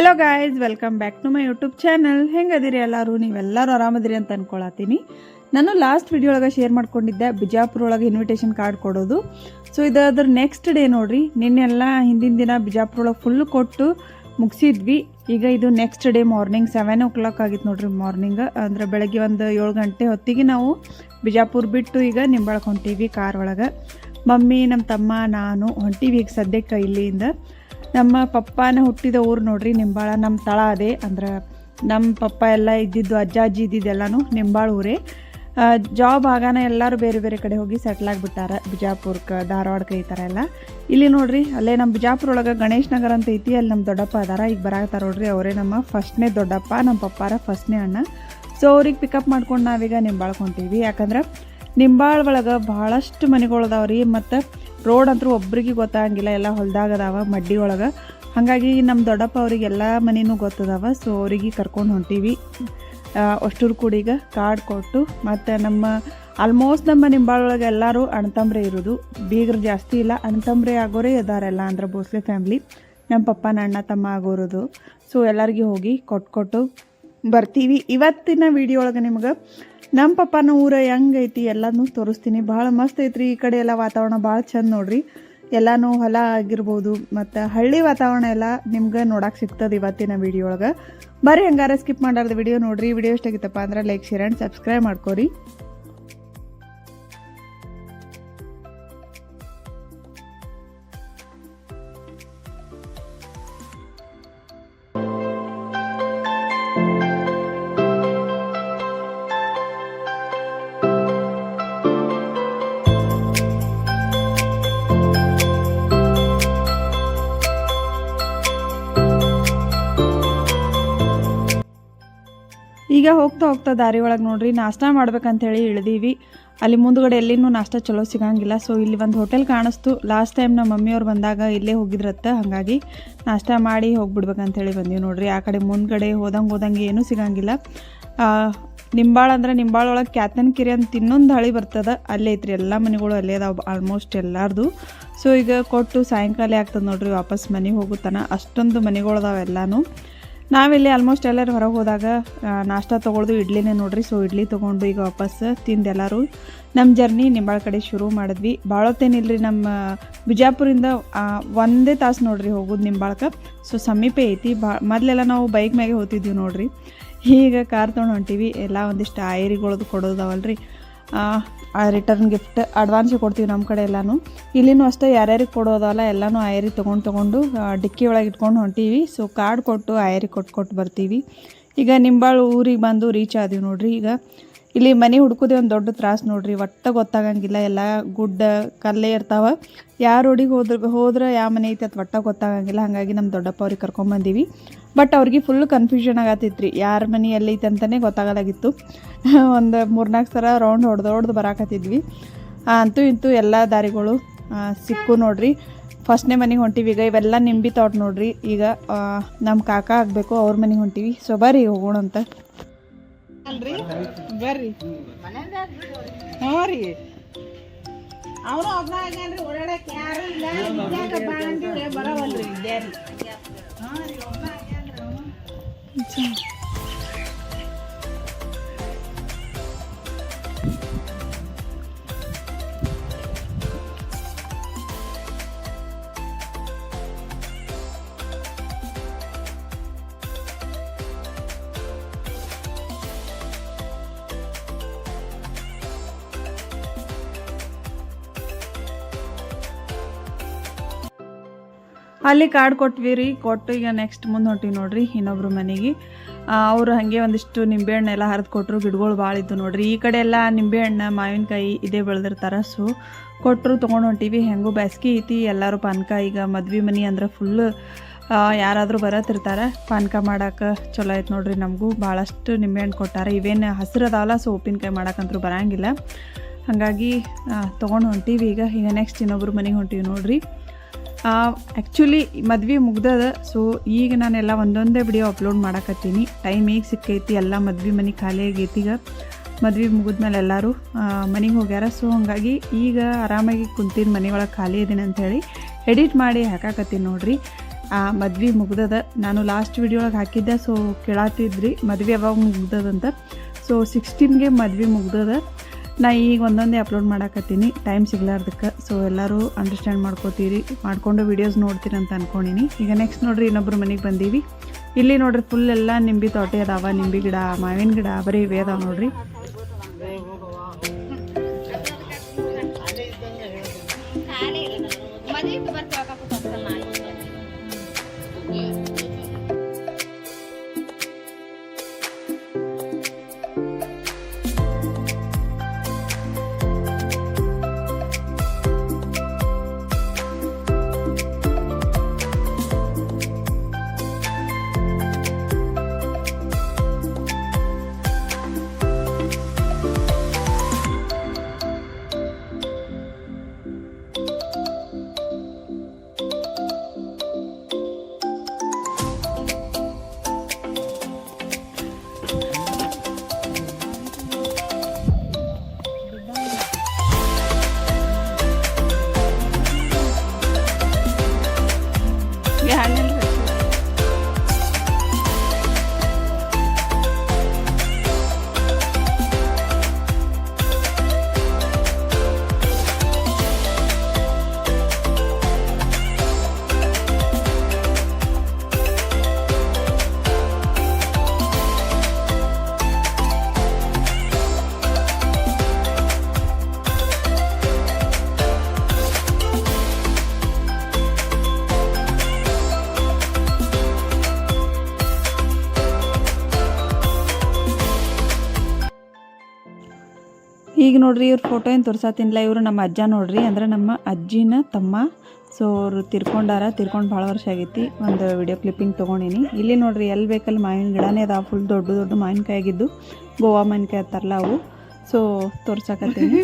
Hello guys welcome back to my YouTube channel ಹೆಂಗದಿರಿ ಎಲ್ಲರೂ? ನೀವೆಲ್ಲರೂ ಆರಾಮದಿರಿ ಅಂತ ಅನ್ಕೊಳತ್ತೀನಿ. ನಾನು ಲಾಸ್ಟ್ ವಿಡಿಯೋ ಒಳಗೆ ಶೇರ್ ಮಾಡ್ಕೊಂಡಿದ್ದೆ, ಬಿಜಾಪುರ ಒಳಗೆ ಇನ್ವಿಟೇಷನ್ ಕಾರ್ಡ್ ಕೊಡೋದು. ಸೊ ಇದಾದ್ರ ನೆಕ್ಸ್ಟ್ ಡೇ ನೋಡ್ರಿ ನಿನ್ನೆಲ್ಲ ಹಿಂದಿನ ದಿನ ಬಿಜಾಪುರ ಒಳಗೆ ಫುಲ್ ಕೊಟ್ಟು ಮುಗಿಸಿದ್ವಿ. ಈಗ ಇದು next day morning seven o'clock ಆಗಿತ್ತು ನೋಡ್ರಿ ಮಾರ್ನಿಂಗ್ ಅಂದರೆ ಬೆಳಗ್ಗೆ ಒಂದು ಏಳು ಗಂಟೆ ಹೊತ್ತಿಗೆ ನಾವು ಬಿಜಾಪುರ ಬಿಟ್ಟು ಈಗ ನಿಂಬಳಕ್ಕೆ ಹೊಂಟೀವಿ ಕಾರ್ ಒಳಗೆ. ಮಮ್ಮಿ ನಮ್ಮ ತಮ್ಮ, ನಾನು ಹೊಂಟೀವಿ ಈಗ ಸದ್ಯಕ್ಕೆ ಇಲ್ಲಿಂದ ನಮ್ಮ ಪಪ್ಪಾನ ಹುಟ್ಟಿದ ಊರು ನೋಡ್ರಿ, ನಿಂಬಾಳ ನಮ್ಮ ತಳ ಅದೇ. ಅಂದ್ರೆ ನಮ್ಮ ಪಪ್ಪ ಎಲ್ಲ ಇದ್ದಿದ್ದು ಅಜ್ಜ ಅಜ್ಜಿ ಇದ್ದಿದ್ದೆಲ್ಲನೂ ನಿಂಬಾಳ ಊರೇ. ಜಾಬ್ ಆಗಾನ ಎಲ್ಲರೂ ಬೇರೆ ಬೇರೆ ಕಡೆ ಹೋಗಿ ಸೆಟ್ಲ್ ಆಗಿಬಿಟ್ಟಾರ. ಬಿಜಾಪುರಕ್ಕೆ ಧಾರವಾಡಕ್ಕೆ ಈ ಥರ ಎಲ್ಲ. ಇಲ್ಲಿ ನೋಡ್ರಿ, ಅಲ್ಲೇ ನಮ್ಮ ಬಿಜಾಪುರ ಒಳಗೆ ಗಣೇಶ್ ನಗರ ಅಂತ ಐತಿ, ಅಲ್ಲಿ ನಮ್ಮ ದೊಡ್ಡಪ್ಪ ಅದಾರ. ಈಗ ಬರಾಕತ್ತಾರ ನೋಡ್ರಿ, ಅವರೇ ನಮ್ಮ ಫಸ್ಟ್ನೇ ದೊಡ್ಡಪ್ಪ ನಮ್ಮ ಪಪ್ಪಾರ ಫಸ್ಟ್ನೇ ಅಣ್ಣ. ಸೊ ಅವ್ರಿಗೆ ಪಿಕಪ್ ಮಾಡ್ಕೊಂಡು ನಾವೀಗ ನಿಂಬಾಳ್ಕೊತೀವಿ ಯಾಕಂದ್ರೆ ನಿಂಬಾಳ ಒಳಗೆ ಭಾಳಷ್ಟು ಮನೆಗಳು ರೀ, ಮತ್ತು ರೋಡ್ ಅಂತೂ ಒಬ್ರಿಗೆ ಗೊತ್ತಾಗಂಗಿಲ್ಲ, ಎಲ್ಲ ಹೊಲ್ದಾಗ ಅದಾವ ಮಡ್ಡಿ ಒಳಗೆ. ಹಾಗಾಗಿ ನಮ್ಮ ದೊಡ್ಡಪ್ಪ ಅವ್ರಿಗೆ ಎಲ್ಲ ಮನೆನೂ ಗೊತ್ತದಾವ, ಸೊ ಅವ್ರಿಗೆ ಕರ್ಕೊಂಡು ಹೊಂಟೀವಿ. ಅಷ್ಟೂರು ಕೂಡಿಗ ಕಾರ್ಡ್ ಕೊಟ್ಟು, ಮತ್ತು ನಮ್ಮ ಆಲ್ಮೋಸ್ಟ್ ನಮ್ಮ ನಿಂಬಾಳ ಒಳಗೆ ಎಲ್ಲರೂ ಅಣ್ತಂಬ್ರೆ ಇರೋದು. ಬೀಗರು ಜಾಸ್ತಿ ಇಲ್ಲ, ಅಣ್ತಂಬ್ರೆ ಆಗೋರೇ ಇದಾರೆಲ್ಲ ಅಂದ್ರೆ ಭೋಸ್ಲೆ ಫ್ಯಾಮ್ಲಿ. ನಮ್ಮ ಪಪ್ಪನ ಅಣ್ಣ ತಮ್ಮ ಆಗೋರೋದು. ಸೊ ಎಲ್ಲರಿಗೆ ಹೋಗಿ ಕೊಟ್ಟು ಕೊಟ್ಟು ಬರ್ತೀವಿ. ಇವತ್ತಿನ ವಿಡಿಯೋ ಒಳಗೆ ನಿಮ್ಗೆ ನಮ್ಮ ಪಪ್ಪನ ಊರ ಹೆಂಗೈತಿ ಎಲ್ಲನೂ ತೋರಿಸ್ತೀನಿ. ಭಾಳ ಮಸ್ತ್ ಐತ್ರಿ ಈ ಕಡೆ ಎಲ್ಲ ವಾತಾವರಣ, ಭಾಳ ಚಂದ ನೋಡ್ರಿ. ಎಲ್ಲನೂ ಹೊಲ ಆಗಿರ್ಬೋದು, ಮತ್ತು ಹಳ್ಳಿ ವಾತಾವರಣ ಎಲ್ಲ ನಿಮ್ಗೆ ನೋಡಕ್ಕೆ ಸಿಗ್ತದೆ ಇವತ್ತಿನ ವಿಡಿಯೋ ಒಳಗೆ. ಬರೀ ಹಂಗಾರ ಸ್ಕಿಪ್ ಮಾಡಾರ್ದು ವಿಡಿಯೋ ನೋಡ್ರಿ. ವಿಡಿಯೋ ಎಷ್ಟಾಗಿತ್ತಪ್ಪ ಅಂದ್ರೆ ಲೈಕ್ ಶೇರ್ ಆ್ಯಂಡ್ ಸಬ್ಸ್ಕ್ರೈಬ್ ಮಾಡ್ಕೊರಿ. ಈಗ ಹೋಗ್ತಾ ಹೋಗ್ತಾ ದಾರಿ ಒಳಗೆ ನೋಡ್ರಿ ನಾಷ್ಟ ಮಾಡ್ಬೇಕಂತೇಳಿ ಇಳ್ದೀವಿ. ಅಲ್ಲಿ ಮುಂದ್ಗಡೆ ಎಲ್ಲಿನೂ ನಾಷ್ಟ ಚಲೋ ಸಿಗಂಗಿಲ್ಲ. ಸೊ ಇಲ್ಲಿ ಒಂದು ಹೋಟೆಲ್ ಕಾಣಿಸ್ತು. ಲಾಸ್ಟ್ ಟೈಮ್ ನಮ್ಮ ಮಮ್ಮಿಯವ್ರು ಬಂದಾಗ ಇಲ್ಲೇ ಹೋಗಿದ್ರತ್ತ, ಹಾಗಾಗಿ ನಾಷ್ಟ ಮಾಡಿ ಹೋಗ್ಬಿಡ್ಬೇಕಂತೇಳಿ ಬಂದೀವಿ ನೋಡ್ರಿ. ಆ ಕಡೆ ಮುಂದ್ಗಡೆ ಹೋದಂಗೆ ಹೋದಂಗೆ ಏನೂ ಸಿಗಂಗಿಲ್ಲ. ನಿಂಬಾಳ ಅಂದ್ರೆ ನಿಂಬಾಳ ಒಳಗೆ ಕ್ಯಾತನ್ಕಿರಿ ಅಂತ ಇನ್ನೊಂದು ಹಳಿ ಬರ್ತದ, ಅಲ್ಲೇ ಐತ್ರಿ. ಎಲ್ಲ ಮನೆಗಳು ಅಲ್ಲೇ ಅದಾವ ಆಲ್ಮೋಸ್ಟ್ ಎಲ್ಲಾರ್ದು. ಸೊ ಈಗ ಕೊಟ್ಟು ಸಾಯಂಕಾಲ ಆಗ್ತದೆ ನೋಡ್ರಿ, ವಾಪಸ್ ಮನೆಗೆ ಹೋಗುತ್ತಾನ ಅಷ್ಟೊಂದು ಮನೆಗಳು ಅದಾವೆ ಎಲ್ಲಾನು. ನಾವಿಲ್ಲಿ ಆಲ್ಮೋಸ್ಟ್ ಎಲ್ಲರೂ ಹೊರಗೆ ಹೋದಾಗ ನಾಷ್ಟ ತೊಗೊಳ್ದು ಇಡ್ಲಿನೇ ನೋಡ್ರಿ. ಸೊ ಇಡ್ಲಿ ತೊಗೊಂಡು ಈಗ ವಾಪಸ್ ತಿಂದೆಲ್ಲರೂ. ನಮ್ಮ ಜರ್ನಿ ನಿಂಬಾಳ ಕಡೆ ಶುರು ಮಾಡಿದ್ವಿ. ಭಾಳತ್ತೇನಿಲ್ಲರಿ ನಮ್ಮ ಬಿಜಾಪುರಿಂದ ಒಂದೇ ತಾಸು ನೋಡ್ರಿ ಹೋಗೋದು ನಿಂಬಾಳ್ಕ ಸೊ ಸಮೀಪ ಐತಿ. ಬಾ, ಮೊದಲೆಲ್ಲ ನಾವು ಬೈಕ್ ಮ್ಯಾಗೆ ಹೋಗ್ತಿದ್ವಿ ನೋಡ್ರಿ. ಈಗ ಕಾರ್ ತೊಗೊಂಡು ಹೊಂಟೀವಿ. ಎಲ್ಲ ಒಂದಿಷ್ಟು ಆಯರಿಗಳದು ಕೊಡೋದವಲ್ರಿ ರಿಟರ್ನ್ ಗಿಫ್ಟ್ ಅಡ್ವಾನ್ಸ್ ಕೊಡ್ತೀವಿ ನಮ್ಮ ಕಡೆ ಎಲ್ಲಾನು. ಇಲ್ಲಿನೂ ಅಷ್ಟೇ ಯಾರ್ಯಾರಿಗೆ ಕೊಡೋದಲ್ಲ ಎಲ್ಲನೂ ಆಯರಿ ತೊಗೊಂಡು ತೊಗೊಂಡು ಡಿಕ್ಕಿ ಒಳಗೆ ಇಟ್ಕೊಂಡು ಹೊಂಟೀವಿ. ಸೊ ಕಾರ್ಡ್ ಕೊಟ್ಟು ಆಯರಿ ಕೊಟ್ಟು ಕೊಟ್ಟು ಬರ್ತೀವಿ. ಈಗ ನಿಂಬಾಳು ಊರಿಗೆ ಬಂದು ರೀಚ್ ಆದೀವಿ ನೋಡ್ರಿ. ಈಗ ಇಲ್ಲಿ ಮನೆ ಹುಡುಕೋದೇ ಒಂದು ದೊಡ್ಡ ತ್ರಾಸ ನೋಡ್ರಿ, ಒಟ್ಟ ಗೊತ್ತಾಗಂಗಿಲ್ಲ, ಎಲ್ಲ ಗುಡ್ಡ ಕಲ್ಲೇ ಇರ್ತಾವ. ಯಾವ ರೋಡಿಗೆ ಹೋದ್ರ, ಹೋದ್ರೆ ಯಾವ ಮನೆ ಐತಿ ಅದು ಒಟ್ಟ ಗೊತ್ತಾಗಂಗಿಲ್ಲ, ಹಾಗಾಗಿ ನಮ್ಮ ದೊಡ್ಡಪ್ಪ ಅವ್ರಿಗೆ ಕರ್ಕೊಂಬಂದೀವಿ ಬಟ್ ಅವ್ರಿಗೆ ಫುಲ್ ಕನ್ಫ್ಯೂಷನ್ ಆಗತ್ತಿತ್ತು ರೀ ಯಾರ ಮನೆ ಎಲ್ಲೈತೆ ಅಂತಲೇ ಗೊತ್ತಾಗಲಾಗಿತ್ತು. ಒಂದು ಮೂರ್ನಾಲ್ಕು ಸಲ ರೌಂಡ್ ಹೊಡೆದು ಹೊಡೆದು ಬರಾಕತ್ತಿದ್ವಿ. ಅಂತೂ ಇಂತೂ ಎಲ್ಲ ದಾರಿಗಳು ಸಿಕ್ಕು ನೋಡ್ರಿ. ಫಸ್ಟ್ನೇ ಮನೆಗೆ ಹೊಂಟೀವಿ, ಈಗ ಇವೆಲ್ಲ ನಿಂಬಿ ತೋಟ ನೋಡ್ರಿ. ಈಗ ನಮ್ಮ ಕಾಕ ಆಗಬೇಕು, ಅವ್ರ ಮನೆಗೆ ಹೊಂಟೀವಿ. ಸೊ ಬರ್ರಿ ಹೋಗೋಣ ಅಂತ. ಅಲ್ರಿ? ಬರ್ರಿ. ಹ್ಞೂ ರೀ ಅವನು ಒಬ್ಬ ಆಗ್ಯಾನ್ರಿ, ಓಡಾಡಕ್ ಯಾರು ಇಲ್ಲ. ವಿದ್ಯಾಕ ಬಾ ಅಂದಿದ್ರೆ ಬರವಲ್ರಿ ವಿದ್ಯಾರಿ ಅಲ್ಲಿ ಕಾರ್ಡ್ ಕೊಟ್ವಿ ರೀ ಕೊಟ್ಟು ಈಗ ನೆಕ್ಸ್ಟ್ ಮುಂದೆ ಹೊಂಟಿವಿ ನೋಡ್ರಿ ಇನ್ನೊಬ್ರು ಮನೆಗೆ. ಅವರು ಹಾಗೆ ಒಂದಿಷ್ಟು ನಿಂಬೆಹಣ್ಣು ಎಲ್ಲ ಹರಿದು ಕೊಟ್ಟರು ಗಿಡಗಳು ಭಾಳ ಇದ್ದು ನೋಡ್ರಿ. ಈ ಕಡೆ ಎಲ್ಲ ನಿಂಬೆಹಣ್ಣು, ಮಾವಿನಕಾಯಿ ಇದೇ ಬೆಳೆದಿರ್ತಾರ ಸೊ ಕೊಟ್ಟರು ತೊಗೊಂಡು ಹೊಂಟೀವಿ. ಹೆಂಗೂ ಬೇಸ್ಗೆ ಐತಿ, ಎಲ್ಲರೂ ಪಾನಕ ಈಗ ಮದ್ವೆ ಮನೆ ಅಂದ್ರೆ ಫುಲ್ ಯಾರಾದರೂ ಬರತ್ತಿರ್ತಾರೆ, ಪಾನಕ ಮಾಡೋಕೆ ಚಲೋ ಐತೆ ನೋಡ್ರಿ ನಮಗೂ. ಭಾಳಷ್ಟು ನಿಂಬೆಹಣ್ಣು ಕೊಟ್ಟಾರೆ. ಇವೇನು ಹಸಿರು ಅದಾವಲ್ಲ ಸೊ ಉಪ್ಪಿನಕಾಯಿ ಮಾಡೋಕ್ಕಂತೂ ಬರಂಗಿಲ್ಲ. ಹಾಗಾಗಿ ತೊಗೊಂಡು ಹೊಂಟೀವಿ ಈಗ. ಈಗ ನೆಕ್ಸ್ಟ್ ಇನ್ನೊಬ್ರು ಮನೆಗೆ ಹೊಂಟೀವಿ ನೋಡ್ರಿ. ಆ್ಯಕ್ಚುಲಿ ಮದ್ವೆ ಮುಗ್ದದ ಸೊ ಈಗ ನಾನೆಲ್ಲ ಒಂದೊಂದೇ ವಿಡಿಯೋ ಅಪ್ಲೋಡ್ ಮಾಡಕತ್ತೀನಿ. ಟೈಮ್ ಹೇಗೆ ಸಿಕ್ಕೈತಿ, ಎಲ್ಲ ಮದ್ವೆ ಮನೆ ಖಾಲಿ ಆಗೈತಿ ಈಗ. ಮದ್ವೆ ಮುಗಿದ್ಮೇಲೆ ಎಲ್ಲರೂ ಮನೆಗೆ ಹೋಗ್ಯಾರ. ಸೊ ಹಂಗಾಗಿ ಈಗ ಆರಾಮಾಗಿ ಕುಂತೀನಿ ಮನೆಯೊಳಗೆ ಖಾಲಿ ಇದ್ದೀನಿ ಅಂಥೇಳಿ ಎಡಿಟ್ ಮಾಡಿ ಹಾಕಾಕತ್ತೀನಿ ನೋಡ್ರಿ. ಆ, ಮದ್ವೆ ಮುಗ್ದದ. ನಾನು ಲಾಸ್ಟ್ ವಿಡಿಯೋ ಒಳಗೆ ಹಾಕಿದ್ದೆ ಸೊ ಕೇಳತ್ತಿದ್ರಿ ಮದ್ವೆ ಯಾವಾಗ ಮುಗ್ದದಂತ. ಸೊ ಸಿಕ್ಸ್ಟೀನ್ಗೆ ಮದ್ವೆ ಮುಗ್ದದ. ನಾ ಈಗ ಒಂದೊಂದೇ ಅಪ್ಲೋಡ್ ಮಾಡಾಕತ್ತೀನಿ. ಟೈಮ್ ಸಿಗ್ಲಾರ್ದಕ್ಕೆ. ಸೊ ಎಲ್ಲರೂ ಅಂಡರ್ಸ್ಟ್ಯಾಂಡ್ ಮಾಡ್ಕೋತೀರಿ, ಮಾಡಿಕೊಂಡು ವೀಡಿಯೋಸ್ ನೋಡ್ತೀರಿ ಅಂತ ಅನ್ಕೊಂಡಿನಿ. ಈಗ ನೆಕ್ಸ್ಟ್ ನೋಡ್ರಿ ಇನ್ನೊಬ್ರು ಮನೆಗೆ ಬಂದೀವಿ. ಇಲ್ಲಿ ನೋಡ್ರಿ ಫುಲ್ ಎಲ್ಲ ನಿಂಬಿ ತೋಟೆ ಅದಾವ, ನಿಂಬಿ ಗಿಡ, ಮಾವಿನ ಗಿಡ, ಬರೀ ಇವೇ ಅದಾವ ನೋಡ್ರಿ. ನೋಡ್ರಿ, ಇವ್ರ ಫೋಟೋ ಏನು ತೋರ್ಸಾತಿನ್ಲ? ಇವರು ನಮ್ಮ ಅಜ್ಜ ನೋಡ್ರಿ, ಅಂದ್ರೆ ನಮ್ಮ ಅಜ್ಜಿನ ತಮ್ಮ. ಸೊ ಅವರು ತಿರ್ಕೊಂಡಾರ, ತಿರ್ಕೊಂಡು ಭಾಳ ವರ್ಷ ಆಗೈತಿ. ಒಂದು ವಿಡಿಯೋ ಕ್ಲಿಪ್ಪಿಂಗ್ ತೊಗೊಂಡಿನಿ. ಇಲ್ಲಿ ನೋಡ್ರಿ ಎಲ್ಲಿ ಬೇಕಲ್ಲಿ ಮಾವಿನ ಗಿಡನೇ ಅದಾವ. ಫುಲ್ ದೊಡ್ಡ ದೊಡ್ಡ ಮಾವಿನಕಾಯಿ ಆಗಿದ್ದು ಗೋವಾ ಮಾವಿನಕಾಯಿ ಅಂತಾರಲ್ಲ ಅವು. ಸೊ ತೋರ್ಸಕತ್ತೀನಿ.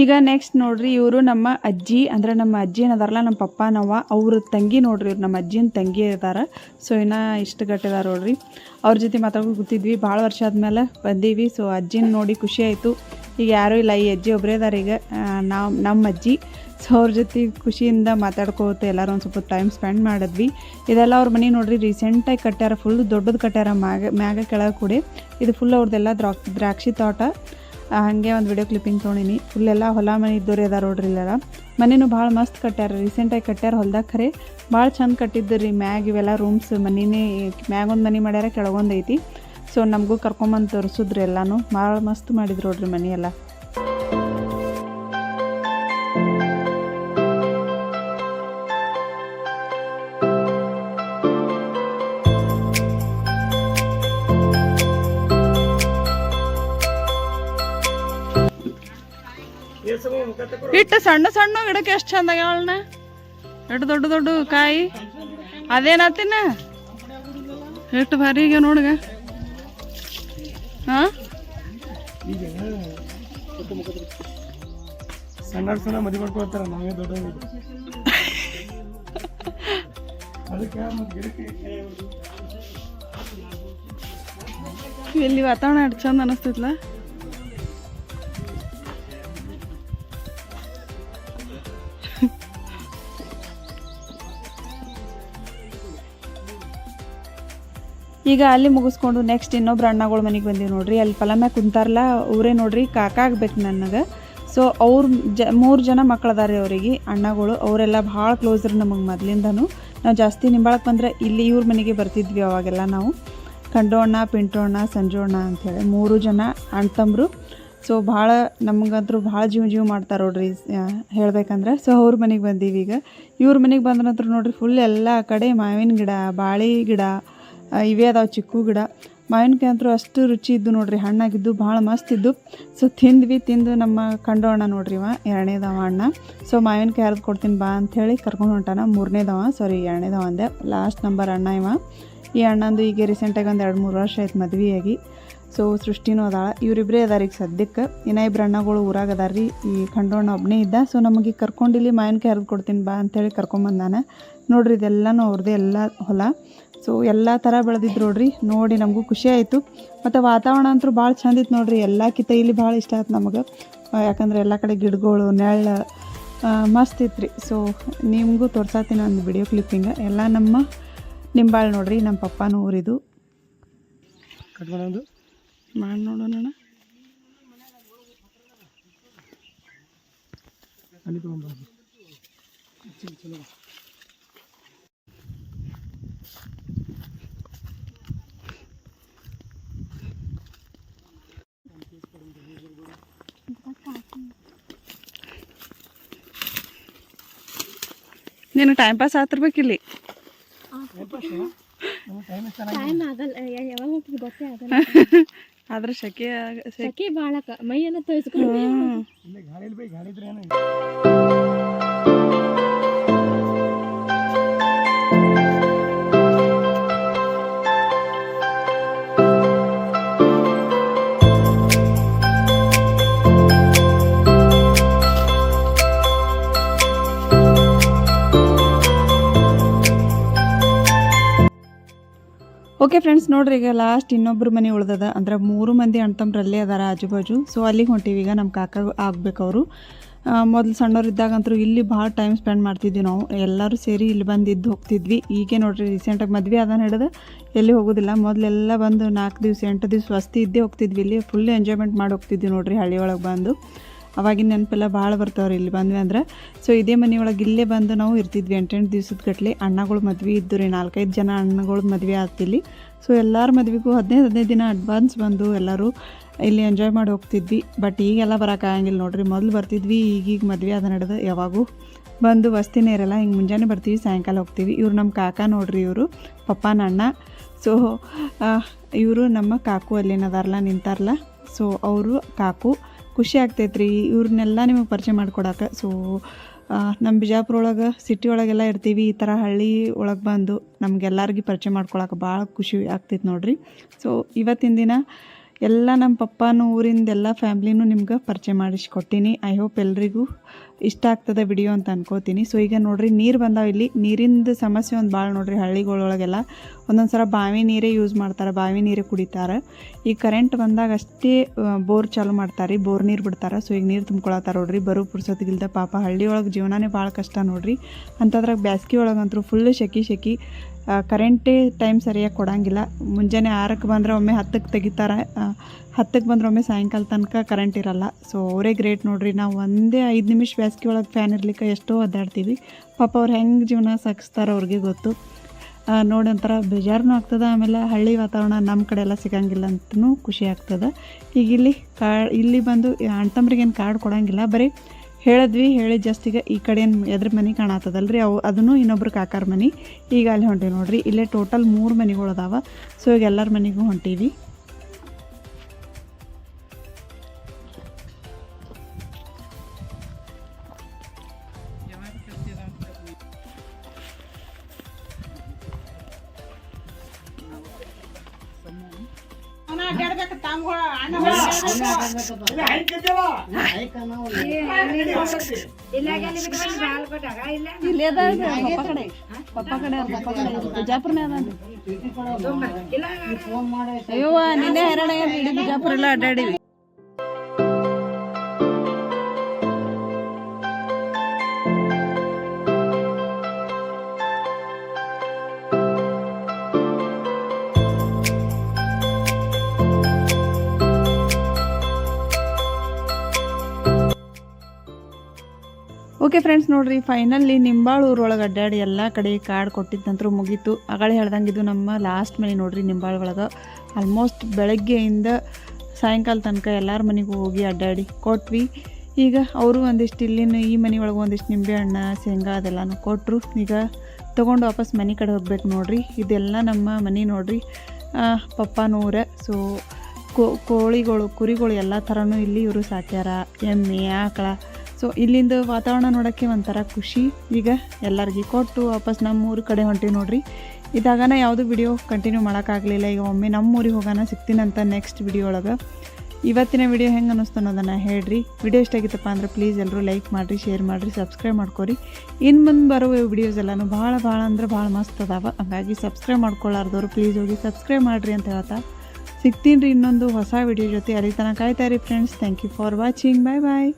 ಈಗ ನೆಕ್ಸ್ಟ್ ನೋಡ್ರಿ ಇವರು ನಮ್ಮ ಅಜ್ಜಿ, ಅಂದ್ರೆ ನಮ್ಮ ಅಜ್ಜಿ ಏನದಾರಲ್ಲ, ನಮ್ಮ ಪಪ್ಪ, ನವ್ವ, ಅವ್ರ ತಂಗಿ ನೋಡ್ರಿ ಇವ್ರು, ನಮ್ಮ ಅಜ್ಜಿನ ತಂಗಿ ಇದಾರ. ಸೊ ಇನ್ನ ಇಷ್ಟು ಗಟ್ಟಿದಾರ ನೋಡ್ರಿ. ಅವ್ರ ಜೊತೆ ಮಾತಾಡ್ಕೊಂಡು ಕೂತಿದ್ವಿ, ಭಾಳ ವರ್ಷ ಆದ್ಮೇಲೆ ಬಂದೀವಿ. ಸೊ ಅಜ್ಜಿನ ನೋಡಿ ಖುಷಿ ಆಯಿತು. ಈಗ ಯಾರೂ ಇಲ್ಲ, ಈ ಅಜ್ಜಿ ಒಬ್ಬರೇ ಇದಾರೆ ಈಗ ನಮ್ಮ ಅಜ್ಜಿ. ಸೊ ಅವ್ರ ಜೊತೆ ಖುಷಿಯಿಂದ ಮಾತಾಡ್ಕೋತ ಎಲ್ಲರೂ ಒಂದು ಸ್ವಲ್ಪ ಟೈಮ್ ಸ್ಪೆಂಡ್ ಮಾಡಿದ್ವಿ. ಇದೆಲ್ಲ ಅವ್ರ ಮನೆ ನೋಡ್ರಿ ರೀಸೆಂಟಾಗಿ ಕಟ್ಟ್ಯಾರ ಫುಲ್ ದೊಡ್ಡದು ಕಟ್ಟ್ಯಾರ ಮ್ಯಾಗ ಮ್ಯಾಗ ಕೆಳಗೆ ಕೂಡಿ. ಇದು ಫುಲ್ ಅವ್ರದ್ದೆಲ್ಲ ದ್ರಾ ದ್ರಾಕ್ಷಿ ತೋಟ. ಹಂಗೆ ಒಂದು ವಿಡಿಯೋ ಕ್ಲಿಪ್ಪಿಂಗ್ ತೊಗೊಂಡಿನಿ. ಫುಲ್ ಎಲ್ಲ ಹೊಲ ಮನೆ ಇದ್ದೋರೆ ಅದಾರ ನೋಡ್ರಿ ಇಲ್ಲೆಲ್ಲ. ಮನೇನು ಭಾಳ ಮಸ್ತ್ ಕಟ್ಟ್ಯಾರ ರೀಸೆಂಟಾಗಿ ಕಟ್ಟ್ಯಾರ ಹೊಲ್ದಾಗ ಖರೆ. ಭಾಳ ಚಂದ ಕಟ್ಟಿದ್ದು ರೀ ಮ್ಯಾಗ್ ಇವೆಲ್ಲ ರೂಮ್ಸ್ ಮನಿನೇ ಮ್ಯಾಗೊಂದು ಮನೆ ಮಾಡ್ಯಾರ ಕೆಳಗೊಂದೈತಿ ಸೊ ನಮಗೂ ಕರ್ಕೊಂಬಂದು ತೋರಿಸಿದ್ರಿ ಎಲ್ಲಾನು. ಭಾಳ ಮಸ್ತ್ ಮಾಡಿದ್ರು ನೋಡ್ರಿ ಮನೆ ಇಟ್ಟು ಸಣ್ಣ ಸಣ್ಣ ಗಿಡಕ್ಕೆ ಎಷ್ಟು ಚಂದ ಆಗ್ಯಾವಳ್ನ ಎಷ್ಟು ದೊಡ್ಡ ದೊಡ್ಡ ಕಾಯಿ. ಅದೇನಾತಿನ ಎಷ್ಟು ಭಾರಿ ಈಗ ನೋಡ್ಗ. ಹಾ? ಸಣ್ಣ ಸಣ್ಣ ಮದಿ ಮಾಡ್ಕೊಳ್ತಾರ ನಾವೇ ದೊಡ್ಡ ಇಲ್ಲಿ ವಾತಾವರಣ ಎಷ್ಟು ಚಂದ ಅನಿಸ್ತೈತ್ಲ? ಈಗ ಅಲ್ಲಿ ಮುಗಿಸ್ಕೊಂಡು ನೆಕ್ಸ್ಟ್ ಇನ್ನೊಬ್ರು ಅಣ್ಣಗಳು ಮನೆಗೆ ಬಂದೀವಿ ನೋಡ್ರಿ. ಅಲ್ಲಿ ಪಲಮ್ಯಾಗ ಕುಂತಾರಲ್ಲ ಊರೇ ನೋಡ್ರಿ ಕಾಕ ಆಗ್ಬೇಕು ನನಗೆ. ಸೊ ಅವ್ರ ಜ, ಮೂರು ಜನ ಮಕ್ಕಳದಾರೆ ಅವರಿಗೆ, ಅಣ್ಣಗಳು, ಅವರೆಲ್ಲ ಭಾಳ ಕ್ಲೋಸ್ ರೀ ನಮಗೆ ಮೊದಲಿಂದನು. ನಾವು ಜಾಸ್ತಿ ನಿಂಬಾಳಕ್ಕೆ ಬಂದ್ರೆ ಇಲ್ಲಿ ಇವ್ರ ಮನೆಗೆ ಬರ್ತಿದ್ವಿ ಅವಾಗೆಲ್ಲ ನಾವು. ಕಂಡೋಣ್ಣ ಪಿಂಟೋಣ್ಣ, ಸಂಜೋಣ್ಣ ಅಂಥೇಳಿ ಮೂರು ಜನ ಅಣ್ಣ ತಮ್ಮರು ಸೊ ಭಾಳ ನಮಗಂತರೂ ಭಾಳ ಜೀವ ಜೀವ ಮಾಡ್ತಾರೆ ನೋಡ್ರಿ ಹೇಳ್ಬೇಕಂದ್ರೆ. ಸೊ ಅವ್ರ ಮನೆಗೆ ಬಂದೀವಿ ಈಗ. ಇವ್ರ ಮನೆಗೆ ಬಂದ ನಂತರ ನೋಡ್ರಿ ಫುಲ್ ಎಲ್ಲ ಕಡೆ ಮಾವಿನ ಗಿಡ, ಬಾಳೆ ಗಿಡ ಇವೇ ಅದಾವೆ ಚಿಕ್ಕು ಗಿಡ. ಮಾವಿನಕಾಯಿ ಅಂತೂ ಅಷ್ಟು ರುಚಿ ಇದ್ದು ನೋಡ್ರಿ, ಹಣ್ಣಾಗಿದ್ದು ಭಾಳ ಮಸ್ತ್ ಇದ್ದು. ಸೊ ತಿಂದ್ವಿ, ತಿಂದು ನಮ್ಮ ಕಂಡೋಣ ನೋಡ್ರಿ ಇವ, ಎರಡನೇದವ ಅಣ್ಣ. ಸೊ ಮಾವಿನಕಾಯಿ ಹರಿದು ಕೊಡ್ತೀನಿ ಬಾ ಅಂಥೇಳಿ ಕರ್ಕೊಂಡು ಹೊಂಟಾನ, ಮೂರನೇದವ ಸಾರಿ ಎರಡನೇದವ ಅಂದೆ. ಲಾಸ್ಟ್ ನಂಬರ್ ಅಣ್ಣ ಇವ. ಈ ಅಣ್ಣಂದು ಈಗ ರೀಸೆಂಟಾಗಿ ಒಂದು ಎರಡು ಮೂರು ವರ್ಷ ಆಯ್ತು ಮದುವೆಯಾಗಿ. ಸೊ ಸೃಷ್ಟಿನೂ ಅದಾಳ. ಇವರಿಬ್ಬರೇ ಅದಾರ ಈಗ ಸದ್ಯಕ್ಕೆ. ಇನ್ನೂ ಇಬ್ಬರು ಅಣ್ಣಗಳು ಊರಾಗ ಅದಾರ ರೀ, ಈ ಕಂಡೋಣ ಒಬ್ಬನೇ ಇದ್ದ. ಸೊ ನಮಗೆ ಕರ್ಕೊಂಡಿಲ್ಲಿ ಮಾವಿನಕಾಯಿ ಹರಿದು ಕೊಡ್ತೀನಿ ಬಾ ಅಂಥೇಳಿ ಕರ್ಕೊಂಬಂದಾನ ನೋಡ್ರಿ, ಇದೆಲ್ಲನೂ ಅವ್ರದ್ದೇ ಎಲ್ಲ ಹೊಲ. ಸೊ ಎಲ್ಲ ಥರ ಬೆಳೆದಿದ್ರು ನೋಡ್ರಿ. ನೋಡಿ ನಮಗೂ ಖುಷಿ ಆಯಿತು. ಮತ್ತು ವಾತಾವರಣ ಅಂತೂ ಭಾಳ ಚಂದ ಇತ್ತು ನೋಡ್ರಿ. ಎಲ್ಲಕ್ಕಿಂತ ಇಲ್ಲಿ ಭಾಳ ಇಷ್ಟ ಆಯ್ತು ನಮಗೆ. ಯಾಕಂದ್ರೆ ಎಲ್ಲ ಕಡೆ ಗಿಡಗಳು ನೆಳ್ಳ ಆ, ಮಸ್ತ್ ಇತ್ತು ರೀ ಸೊ ನಿಮಗೂ ತೋರ್ಸಾತೀನಿ ಒಂದು ವಿಡಿಯೋ ಕ್ಲಿಪ್ಪಿಂಗ್ ಎಲ್ಲ ನಮ್ಮ ನಿಂಬಾಳು ನೋಡ್ರಿ ನಮ್ಮ ಪಪ್ಪನ ಊರಿದು. ಮಾಡಿ ನೋಡೋಣ ಅಲ್ಲಿ ನೀನು ಟೈಮ್ ಪಾಸ್ ಆತಿರ್ಬೇಕಿಲ್ಲಿ. ಟೈಮ್ ಎಷ್ಟು ಟೈಮ್ ಆಗಲ್ಲ ಯ- ಯಾವಾಗ ಹೋಗ್ತದೆ ಗೊತ್ತೇ ಆಗಲ್ಲ. ಆದ್ರೆ ಶೆಕೆ ಸೆಕೆ ಬಾಳಕ. ಮೈಯೆಲ್ಲ ತೋರಿಸ್ಕೊಂಡು ಓಕೆ ಫ್ರೆಂಡ್ಸ್ ನೋಡ್ರಿ, ಈಗ ಲಾಸ್ಟ್ ಇನ್ನೊಬ್ರು ಮನೆ ಉಳ್ದದ. ಅಂದ್ರೆ ಮೂರು ಮಂದಿ ಅಣ್ತಂಬ್ರಲ್ಲೇ ಅದಾರ ಆಜು ಬಾಜು ಸೊ ಅಲ್ಲಿಗೆ ಹೊಂಟೀವಿ. ಈಗ ನಮ್ಮ ಕಾಕ ಆಗ್ಬೇಕು ಅವರು. ಮೊದಲು ಸಣ್ಣವ್ರಿದ್ದಾಗಂತೂ ಇಲ್ಲಿ ಭಾಳ ಟೈಮ್ ಸ್ಪೆಂಡ್ ಮಾಡ್ತಿದ್ವಿ ನಾವು. ಎಲ್ಲರೂ ಸೇರಿ ಇಲ್ಲಿ ಬಂದಿದ್ದು ಹೋಗ್ತಿದ್ವಿ. ಈಗೇ ನೋಡ್ರಿ ರೀಸೆಂಟಾಗಿ ಮದ್ವೆ ಅದ ಹಿಡಿದು ಎಲ್ಲಿ ಹೋಗೋದಿಲ್ಲ. ಮೊದಲೆಲ್ಲ ಬಂದು ನಾಲ್ಕು ದಿವಸ, ಎಂಟು ದಿವಸ ವಸ್ತಿ ಇದ್ದೇ ಹೋಗ್ತಿದ್ವಿ. ಇಲ್ಲಿ ಫುಲ್ ಎಂಜಾಯ್ಮೆಂಟ್ ಮಾಡಿ ಹೋಗ್ತಿದ್ವಿ ನೋಡ್ರಿ ಹಳ್ಳಿ ಒಳಗೆ ಬಂದು. ಅವಾಗಿನ ನೆನಪೆಲ್ಲ ಭಾಳ ಬರ್ತಾವ್ರಿ ಇಲ್ಲಿ ಬಂದ್ವಿ ಅಂದ್ರೆ. ಸೊ ಇದೇ ಮನೆಯೊಳಗೆ ಇಲ್ಲೇ ಬಂದು ನಾವು ಇರ್ತಿದ್ವಿ ಎಂಟೆಂಟು ದಿವ್ಸದ ಗಟ್ಲೆ. ಅಣ್ಣಗಳು ಮದ್ವೆ ಇದ್ದು ರೀ ನಾಲ್ಕೈದು ಜನ ಅಣ್ಣಗಳು ಮದುವೆ ಆಗ್ತಿಲ್ಲಿ. ಸೊ ಎಲ್ಲರ ಮದುವೆಗೂ ಹದಿನೈದು ಹದಿನೈದು ದಿನ ಅಡ್ವಾನ್ಸ್ ಬಂದು ಎಲ್ಲರೂ ಇಲ್ಲಿ ಎಂಜಾಯ್ ಮಾಡಿ ಹೋಗ್ತಿದ್ವಿ. ಬಟ್ ಈಗೆಲ್ಲ ಬರೋಕ್ಕಾಗಂಗಿಲ್ಲ ನೋಡ್ರಿ. ಮೊದಲು ಬರ್ತಿದ್ವಿ, ಈಗೀಗ ಮದುವೆ ಅದ ನಡೆದು ಯಾವಾಗೂ ಬಂದು ವಸ್ತಿನೇ ಇರಲ್ಲ. ಹಿಂಗೆ ಮುಂಜಾನೆ ಬರ್ತೀವಿ, ಸಾಯಂಕಾಲ ಹೋಗ್ತೀವಿ. ಇವ್ರು ನಮ್ಮ ಕಾಕ ನೋಡ್ರಿ ಇವರು, ಪಪ್ಪನ ಅಣ್ಣ. ಸೊ ಇವರು ನಮ್ಮ ಕಾಕು ಅಲ್ಲೇನದಾರಲ್ಲ ನಿಂತಾರಲ್ಲ ಸೊ ಅವರು ಕಾಕು ಖುಷಿ ಆಗ್ತೈತೆ ರೀ ಇವ್ರನ್ನೆಲ್ಲ ನಿಮಗೆ ಪರಿಚಯ ಮಾಡಿಕೊಡಕ್ಕೆ ಸೊ ನಮ್ಮ ಬಿಜಾಪುರ ಒಳಗೆ ಸಿಟಿ ಒಳಗೆಲ್ಲ ಇರ್ತೀವಿ. ಈ ಥರ ಹಳ್ಳಿ ಒಳಗೆ ಬಂದು ನಮಗೆಲ್ಲರಿಗೂ ಪರಿಚಯ ಮಾಡ್ಕೊಳಕ್ಕೆ ಭಾಳ ಖುಷಿ ಆಗ್ತೈತೆ ನೋಡ್ರಿ. ಸೊ ಇವತ್ತಿನ ದಿನ ಎಲ್ಲ ನಮ್ಮ ಪಪ್ಪನ ಊರಿಂದ ಎಲ್ಲ ಫ್ಯಾಮ್ಲಿನೂ ನಿಮ್ಗೆ ಪರಿಚಯ ಮಾಡಿಸ್ಕೊಟ್ಟಿನಿ. ಐ ಹೋಪ್ ಎಲ್ರಿಗೂ ಇಷ್ಟ ಆಗ್ತದೆ ವಿಡಿಯೋ ಅಂತ ಅನ್ಕೋತೀನಿ. ಸೊ ಈಗ ನೋಡ್ರಿ, ನೀರು ಬಂದಾವ ಇಲ್ಲಿ. ನೀರಿಂದು ಸಮಸ್ಯೆ ಒಂದು ಭಾಳ ನೋಡ್ರಿ, ಹಳ್ಳಿಗಳೊಳಗೆಲ್ಲ. ಒಂದೊಂದು ಸಲ ಬಾವಿ ನೀರೇ ಯೂಸ್ ಮಾಡ್ತಾರೆ, ಬಾವಿ ನೀರೇ ಕುಡಿತಾರೆ. ಈ ಕರೆಂಟ್ ಬಂದಾಗ ಅಷ್ಟೇ ಬೋರ್ ಚಾಲು ಮಾಡ್ತಾರೆ, ಬೋರ್ ನೀರು ಬಿಡ್ತಾರೆ. ಸೊ ಈಗ ನೀರು ತುಂಬ್ಕೊಳತ್ತಾರ ನೋಡ್ರಿ, ಬರೋ ಪುರ್ಸೊತ್ತಿಗಿಲ್ದ ಪಾಪ ಹಳ್ಳಿಯೊಳಗೆ ಜೀವನನೇ ಭಾಳ ಕಷ್ಟ ನೋಡ್ರಿ. ಅಂಥದ್ರಾಗ ಬ್ಯಾಸ್ಗೆ ಒಳಗಂತೂ ಫುಲ್ ಶೆಕಿ ಶೆಕಿ ಕರೆಂಟೇ ಟೈಮ್ ಸರಿಯಾಗಿ ಕೊಡಂಗಿಲ್ಲ. ಮುಂಜಾನೆ ಆರಕ್ಕೆ ಬಂದರೆ ಒಮ್ಮೆ ಹತ್ತಕ್ಕೆ ತೆಗಿತಾರೆ ಹತ್ತಕ್ಕೆ ಬಂದ್ರೆ ಒಮ್ಮೆ ಸಾಯಂಕಾಲ ತನಕ ಕರೆಂಟ್ ಇರಲ್ಲ. ಸೊ ಅವರೇ ಗ್ರೇಟ್ ನೋಡ್ರಿ. ನಾವು ಒಂದೇ ಐದು ನಿಮಿಷ ಬೇಸಿಗೆ ಒಳಗೆ ಫ್ಯಾನ್ ಇರ್ಲಿಕ್ಕೆ ಎಷ್ಟೋ ಒದ್ದಾಡ್ತೀವಿ. ಪಾಪ ಅವ್ರು ಹೆಂಗೆ ಜೀವನ ಸಾಗಿಸ್ತಾರೆ ಅವ್ರಿಗೆ ಗೊತ್ತು. ನೋಡಿ ಒಂಥರ ಬೇಜಾರನೂ ಆಗ್ತದೆ, ಆಮೇಲೆ ಹಳ್ಳಿ ವಾತಾವರಣ ನಮ್ಮ ಕಡೆ ಎಲ್ಲ ಸಿಗಂಗಿಲ್ಲ ಅಂತಲೂ ಖುಷಿ ಆಗ್ತದೆ. ಈಗ ಇಲ್ಲಿ ಕಾ, ಇಲ್ಲಿ ಬಂದು ಅಣ್ತಂಬ್ರಿಗೇನು ಕಾರ್ಡ್ ಕೊಡಂಗಿಲ್ಲ, ಬರೀ ಹೇಳಿದ್ವಿ ಹೇಳಿದ ಜಸ್ಟಿಗೆ ಈ ಕಡೆ ಏನು ಎದ್ರ ಮನೆ ಕಾಣತ್ತದಲ್ರಿ ಅವು, ಅದನ್ನು ಇನ್ನೊಬ್ರು ಕಾಕಾರ ಮನೆ. ಈಗ ಅಲ್ಲಿ ಹೊಂಟೀವಿ ನೋಡಿರಿ, ಇಲ್ಲೇ ಟೋಟಲ್ ಮೂರು ಮನೆಗಳು ಅದಾವ. ಸೊ ಈಗ ಎಲ್ಲರ ಮನೆಗೂ ಹೊಂಟೀವಿ. ಇಲ್ಲೇ ಅದ ಪಪ್ಪ ಕಡೆ. ಪಪ್ಪ ಕಡೆ. ಅವ್ರ ಪಪ್ಪ ಕಡೆ ಇರೋದು. ಬಿಜಾಪುರನೇ ಅದ ಅಯ್ಯೋ ನಿನ್ನೆ ಹೈರಾಣ ಬಿಜಾಪುರ ಎಲ್ಲ ಅಡ್ಡಾಡಿವಿ ಓಕೆ ಫ್ರೆಂಡ್ಸ್ ನೋಡ್ರಿ ಫೈನಲಿ ನಿಂಬಾಳೂರು ಒಳಗೆ ಅಡ್ಡಾಡಿ ಎಲ್ಲ ಕಡೆ ಕಾರ್ಡ್ ಕೊಟ್ಟಿದ್ದ ನಂತರ ಮುಗೀತು. ಆಗಳೆ ಹೇಳ್ದಂಗೆ ಇದು ನಮ್ಮ ಲಾಸ್ಟ್ ಮನೆ ನೋಡ್ರಿ ನಿಂಬಾಳ ಒಳಗೆ. ಆಲ್ಮೋಸ್ಟ್ ಬೆಳಗ್ಗೆಯಿಂದ ಸಾಯಂಕಾಲ ತನಕ ಎಲ್ಲರ ಮನೆಗೂ ಹೋಗಿ ಅಡ್ಡಾಡಿ ಕೊಟ್ವಿ. ಈಗ ಅವರು ಒಂದಿಷ್ಟು ಇಲ್ಲಿನ ಈ ಮನೆ ಒಳಗೆ ಒಂದಿಷ್ಟು ನಿಂಬೆ ಹಣ್ಣು, ಶೇಂಗಾ ಅದೆಲ್ಲನೂ ಕೊಟ್ಟರು ಈಗ ತೊಗೊಂಡು ವಾಪಸ್ ಮನೆ ಕಡೆ ಹೋಗ್ಬೇಕು ನೋಡ್ರಿ. ಇದೆಲ್ಲ ನಮ್ಮ ಮನೆ ನೋಡ್ರಿ. ಪಪ್ಪನೂರ ಸೊ ಕೋಳಿಗಳು, ಕುರಿಗಳು ಎಲ್ಲ ಥರನೂ ಇಲ್ಲಿ ಇವರು ಸಾಕ್ಯಾರ. ಎಮ್ಮೆ, ಆಕಳ ಸೊ ಇಲ್ಲಿಂದ ವಾತಾವರಣ ನೋಡೋಕ್ಕೆ ಒಂಥರ ಖುಷಿ. ಈಗ ಎಲ್ಲರಿಗೆ ಕೊಟ್ಟು ವಾಪಸ್ ನಮ್ಮ ಊರ ಕಡೆ ಹೊಂಟೀವಿ ನೋಡ್ರಿ. ಇದಾಗನ ಯಾವುದು ವಿಡಿಯೋ ಕಂಟಿನ್ಯೂ ಮಾಡೋಕ್ಕಾಗಲಿಲ್ಲ. ಈಗ ಒಮ್ಮೆ ನಮ್ಮ ಊರಿಗೆ ಹೋಗೋಣ ಸಿಗ್ತೀನಂತ ನೆಕ್ಸ್ಟ್ ವಿಡಿಯೋ ಒಳಗೆ. ಇವತ್ತಿನ ವಿಡಿಯೋ ಹೆಂಗೆ ಅನ್ನಿಸ್ತು ಅನ್ನೋದನ್ನು ಹೇಳ್ರಿ. ವಿಡಿಯೋ ಇಷ್ಟ ಆಗಿತ್ತಪ್ಪ ಅಂದ್ರೆ ಪ್ಲೀಸ್ ಎಲ್ಲರೂ ಲೈಕ್ ಮಾಡಿರಿ ಶೇರ್ ಮಾಡಿರಿ ಸಬ್ಸ್ಕ್ರೈಬ್ ಮಾಡ್ಕೊರಿ. ಇನ್ನು ಮುಂದೆ ಬರುವ ವಿಡಿಯೋಸ್ ಎಲ್ಲನೂ ಭಾಳ ಭಾಳ ಅಂದ್ರೆ ಭಾಳ ಮಸ್ತ್ ಅದಾವ. ಹಂಗಾಗಿ ಸಬ್ಸ್ಕ್ರೈಬ್ ಮಾಡ್ಕೊಳ್ಳಾರ್ದವ್ರು ಪ್ಲೀಸ್ ಹೋಗಿ ಸಬ್ಸ್ಕ್ರೈಬ್ ಮಾಡಿರಿ ಅಂತ ಹೇಳ್ತಾ. ಸಿಗ್ತೀನಿ ರೀ ಇನ್ನೊಂದು ಹೊಸ ವಿಡಿಯೋ ಜೊತೆ. ಅಲ್ಲಿ ತನಕ ಕಾಯ್ತಾ ರೀ friends thank you for watching bye bye